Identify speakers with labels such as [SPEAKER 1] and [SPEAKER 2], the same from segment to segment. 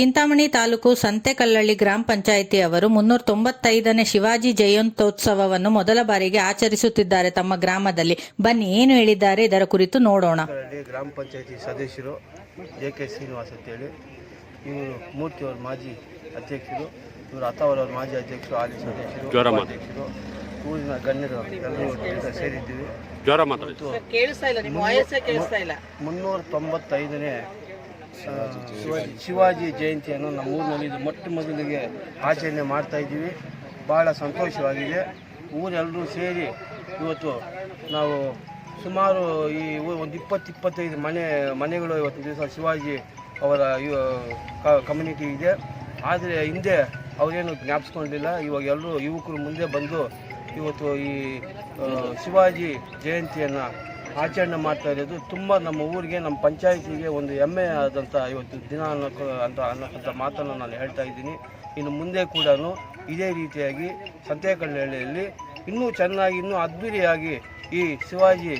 [SPEAKER 1] ಚಿಂತಾಮಣಿ ತಾಲೂಕು ಸಂತೆಕಲ್ಲಳ್ಳಿ ಗ್ರಾಮ ಪಂಚಾಯಿತಿ ಅವರು ಮುನ್ನೂರ ತೊಂಬತ್ತೈದನೇ ಶಿವಾಜಿ ಜಯಂತ್ಯೋತ್ಸವವನ್ನು ಮೊದಲ ಬಾರಿಗೆ ಆಚರಿಸುತ್ತಿದ್ದಾರೆ ತಮ್ಮ ಗ್ರಾಮದಲ್ಲಿ. ಬನ್ನಿ ಏನು ಹೇಳಿದ್ದಾರೆ ಇದರ ಕುರಿತು ನೋಡೋಣ.
[SPEAKER 2] ಗ್ರಾಮ ಪಂಚಾಯಿತಿ ಸದಸ್ಯರು ಜೆ ಕೆ ಶ್ರೀನಿವಾಸ್ ಅಂತೇಳಿ ಇವರು ಅವರ ಮಾಜಿ ಅಧ್ಯಕ್ಷರು ಇವರು ಅಥವಾ ಮಾಜಿ ಅಧ್ಯಕ್ಷರು ಹಾಲಿ ಸದಸ್ಯರು ಅಧ್ಯಕ್ಷರು ಊರಿನ ಗಣ್ಯರು ಎಲ್ಲರೂ ಸೇರಿದ್ದೀವಿ. ಮುನ್ನೂರ ತೊಂಬತ್ತೈದನೇ ಶಿವಾಜಿ ಜಯಂತಿಯನ್ನು ನಮ್ಮ ಊರಿನಲ್ಲಿ ಇದು ಮೊಟ್ಟ ಮೊದಲಿಗೆ ಆಚರಣೆ ಮಾಡ್ತಾ ಇದ್ದೀವಿ. ಭಾಳ ಸಂತೋಷವಾಗಿದೆ. ಊರೆಲ್ಲರೂ ಸೇರಿ ಇವತ್ತು ನಾವು ಸುಮಾರು ಈ ಒಂದು ಇಪ್ಪತ್ತು ಇಪ್ಪತ್ತೈದು ಮನೆ ಮನೆಗಳು ಇವತ್ತು ದಿವಸ ಶಿವಾಜಿ ಅವರ ಕಮ್ಯುನಿಟಿ ಇದೆ. ಆದರೆ ಹಿಂದೆ ಅವರೇನು ಜ್ಞಾಪಿಸ್ಕೊಂಡಿಲ್ಲ. ಇವಾಗ ಎಲ್ಲರೂ ಯುವಕರು ಮುಂದೆ ಬಂದು ಇವತ್ತು ಈ ಶಿವಾಜಿ ಜಯಂತಿಯನ್ನು ಆಚರಣೆ ಮಾಡ್ತಾ ಇರೋದು. ತುಂಬ ನಮ್ಮ ಊರಿಗೆ ನಮ್ಮ ಪಂಚಾಯತಿಗೆ ಒಂದು ಹೆಮ್ಮೆ ಆದಂಥ ಇವತ್ತು ದಿನ ಅನ್ನೋ ಅಂತ ಅನ್ನೋಕ್ಕಂಥ ಮಾತನ್ನು ನಾನು ಹೇಳ್ತಾ ಇದ್ದೀನಿ. ಇನ್ನು ಮುಂದೆ ಕೂಡ ಇದೇ ರೀತಿಯಾಗಿ ಸಂತೆಕಲ್ಲಹಳ್ಳಿಯಲ್ಲಿ ಇನ್ನೂ ಚೆನ್ನಾಗಿ ಇನ್ನೂ ಅದ್ಭುತಿಯಾಗಿ ಈ ಶಿವಾಜಿ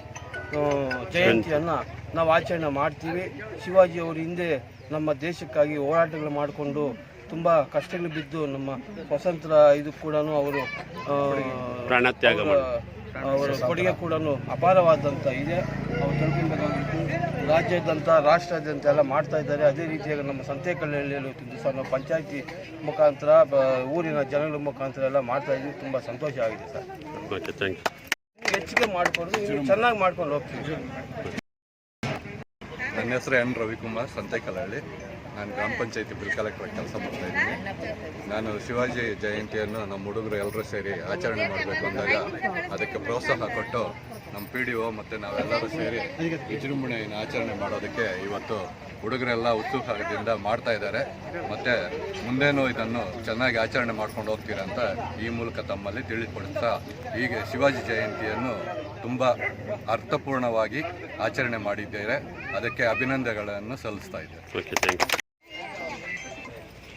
[SPEAKER 2] ಜಯಂತಿಯನ್ನು ನಾವು ಆಚರಣೆ ಮಾಡ್ತೀವಿ. ಶಿವಾಜಿ ಅವರು ಹಿಂದೆ ನಮ್ಮ ದೇಶಕ್ಕಾಗಿ ಹೋರಾಟಗಳು ಮಾಡಿಕೊಂಡು ತುಂಬ ಕಷ್ಟಗಳು ಬಿದ್ದು ನಮ್ಮ ಸ್ವತಂತ್ರ ಇದು ಕೂಡ ಅವರು
[SPEAKER 3] ಪ್ರಾಣತ್ಯಾಗ
[SPEAKER 2] ಅವರ ಕೊಡುಗೆ ಕೂಡ ಅಪಾರವಾದಂಥ ಇದೆ. ಅವರು ತಿಳ್ಕೊಬೇಕಾಗಿತ್ತು ರಾಜ್ಯಾದ್ಯಂತ ರಾಷ್ಟ್ರಾದ್ಯಂತ ಎಲ್ಲ ಮಾಡ್ತಾ ಇದ್ದಾರೆ. ಅದೇ ರೀತಿಯಾಗಿ ನಮ್ಮ ಸಂತೆಕಲ್ಲಹಳ್ಳಿಯಲ್ಲಿ ಇವತ್ತಿನ ಸರ್ ನಾವು ಪಂಚಾಯತಿ ಮುಖಾಂತರ ಬ- ಊರಿನ ಜನಗಳ ಮುಖಾಂತರ ಎಲ್ಲ ಮಾಡ್ತಾ ಇದ್ದೀವಿ. ತುಂಬ ಸಂತೋಷ ಆಗಿದೆ ಸರ್.
[SPEAKER 3] ಓಕೆ ಥ್ಯಾಂಕ್ ಯು
[SPEAKER 2] ಹೆಚ್ಚಿಗೆ ಮಾಡಿಕೊಂಡು ಇನ್ನು ಚೆನ್ನಾಗಿ ಮಾಡ್ಕೊಂಡು ಹೋಗ್ತೀವಿ.
[SPEAKER 4] ನನ್ನ ಹೆಸರು ಎನ್ ರವಿಕುಮಾರ್ ಸಂತೆಕಲಹಳ್ಳಿ ನಾನು ಗ್ರಾಮ ಪಂಚಾಯತಿ ಬಿಲ್ ಕಲೆಕ್ಟರ್ ಕೆಲಸ ಮಾಡ್ತಾ ಇದ್ದೀನಿ. ನಾನು ಶಿವಾಜಿ ಜಯಂತಿಯನ್ನು ನಮ್ಮ ಹುಡುಗರು ಎಲ್ಲರೂ ಸೇರಿ ಆಚರಣೆ ಮಾಡಬೇಕು ಅಂದಾಗ ಅದಕ್ಕೆ ಪ್ರೋತ್ಸಾಹ ಕೊಟ್ಟು ನಮ್ಮ ಪಿ ಡಿ ಒ ಮತ್ತು ನಾವೆಲ್ಲರೂ ಸೇರಿ ವಿಜೃಂಭಣೆಯನ್ನು ಆಚರಣೆ ಮಾಡೋದಕ್ಕೆ ಇವತ್ತು ಹುಡುಗರೆಲ್ಲ ಉತ್ಸುಕದಿಂದ ಮಾಡ್ತಾ ಇದ್ದಾರೆ. ಮತ್ತು ಮುಂದೇನೂ ಇದನ್ನು ಚೆನ್ನಾಗಿ ಆಚರಣೆ ಮಾಡ್ಕೊಂಡು ಹೋಗ್ತೀರಾ ಅಂತ ಈ ಮೂಲಕ ತಮ್ಮಲ್ಲಿ ತಿಳಿಪಡಿಸ್ತಾ ಹೀಗೆ ಶಿವಾಜಿ ಜಯಂತಿಯನ್ನು ತುಂಬ ಅರ್ಥಪೂರ್ಣವಾಗಿ ಆಚರಣೆ ಮಾಡಿದ್ದೇವೆ. ಅದಕ್ಕೆ ಅಭಿನಂದನೆಗಳನ್ನು ಸಲ್ಲಿಸ್ತಾ ಇದ್ದೇವೆ.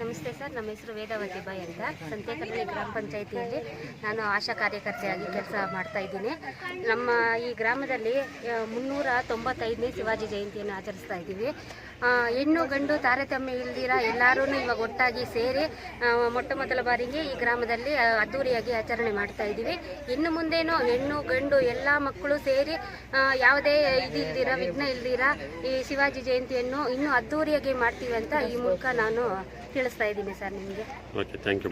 [SPEAKER 5] ನಮಸ್ತೆ ಸರ್, ನಮ್ಮ ಹೆಸರು ವೇದಾವತಿ ಬಾಯ್ ಅಂತ. ಸಂತೇಕಲ್ಲಿ ಗ್ರಾಮ ಪಂಚಾಯಿತಿಯಲ್ಲಿ ನಾನು ಆಶಾ ಕಾರ್ಯಕರ್ತೆಯಾಗಿ ಕೆಲಸ ಮಾಡ್ತಾ ಇದ್ದೀನಿ. ನಮ್ಮ ಈ ಗ್ರಾಮದಲ್ಲಿ ಮುನ್ನೂರ ತೊಂಬತ್ತೈದನೇ ಶಿವಾಜಿ ಜಯಂತಿಯನ್ನು ಆಚರಿಸ್ತಾ ಇದ್ದೀವಿ. ಹೆಣ್ಣು ಗಂಡು ತಾರತಮ್ಯ ಇಲ್ದಿರ ಎಲ್ಲರೂ ಇವಾಗ ಒಟ್ಟಾಗಿ ಸೇರಿ ಮೊಟ್ಟ ಮೊದಲ ಬಾರಿಗೆ ಈ ಗ್ರಾಮದಲ್ಲಿ ಅದ್ದೂರಿಯಾಗಿ ಆಚರಣೆ ಮಾಡ್ತಾ ಇದ್ದೀವಿ. ಇನ್ನು ಮುಂದೇನು ಹೆಣ್ಣು, ಗಂಡು ಎಲ್ಲ ಮಕ್ಕಳು ಸೇರಿ ಯಾವುದೇ ಇದಿಲ್ದಿರ, ವಿಘ್ನ ಇಲ್ದಿರ ಈ ಶಿವಾಜಿ ಜಯಂತಿಯನ್ನು ಇನ್ನೂ ಅದ್ಧೂರಿಯಾಗಿ ಮಾಡ್ತೀವಿ ಅಂತ ಈ ಮೂಲಕ ನಾನು ತಿಳಿಸ್ತಾ ಇದ್ದೀನಿ ಸರ್ ನಿಮಗೆ.
[SPEAKER 3] Okay thank you